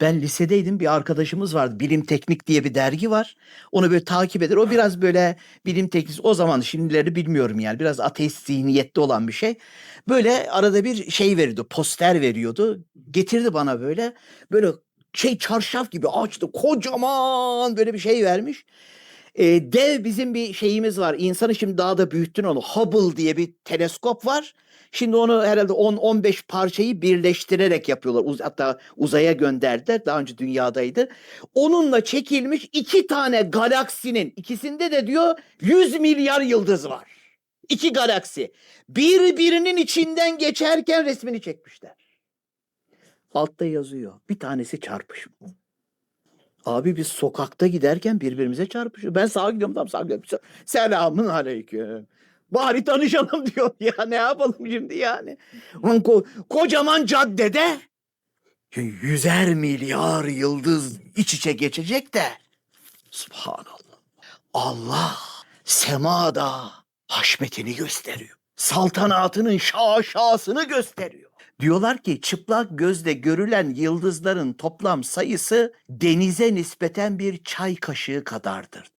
Ben lisedeydim bir arkadaşımız vardı. Bilim Teknik diye bir dergi var. Onu böyle takip eder. O biraz böyle bilim teknik o zaman şimdileri bilmiyorum yani. Biraz ateist zihniyette olan bir şey. Böyle arada bir şey veriyordu. Poster veriyordu. Getirdi bana böyle. Böyle şey çarşaf gibi açtı. Kocaman böyle bir şey vermiş. Ee, dev bizim bir şeyimiz var. İnsanı şimdi daha da büyüttün onu. Hubble diye bir teleskop var. Şimdi onu herhalde 10-15 parçayı birleştirerek yapıyorlar. Uz- hatta uzaya gönderdiler. Daha önce dünyadaydı. Onunla çekilmiş iki tane galaksinin ikisinde de diyor 100 milyar yıldız var. İki galaksi. Birbirinin içinden geçerken resmini çekmişler. Altta yazıyor. Bir tanesi çarpışma. Abi biz sokakta giderken birbirimize çarpışıyor. Ben sağa gidiyorum tam sağa gidiyorum. Selamın aleyküm. Bari tanışalım diyor. Ya ne yapalım şimdi yani? Ulan ko- kocaman caddede yüzer milyar yıldız iç içe geçecek de. Subhanallah. Allah semada haşmetini gösteriyor. Saltanatının şaşasını gösteriyor. Diyorlar ki çıplak gözle görülen yıldızların toplam sayısı denize nispeten bir çay kaşığı kadardır.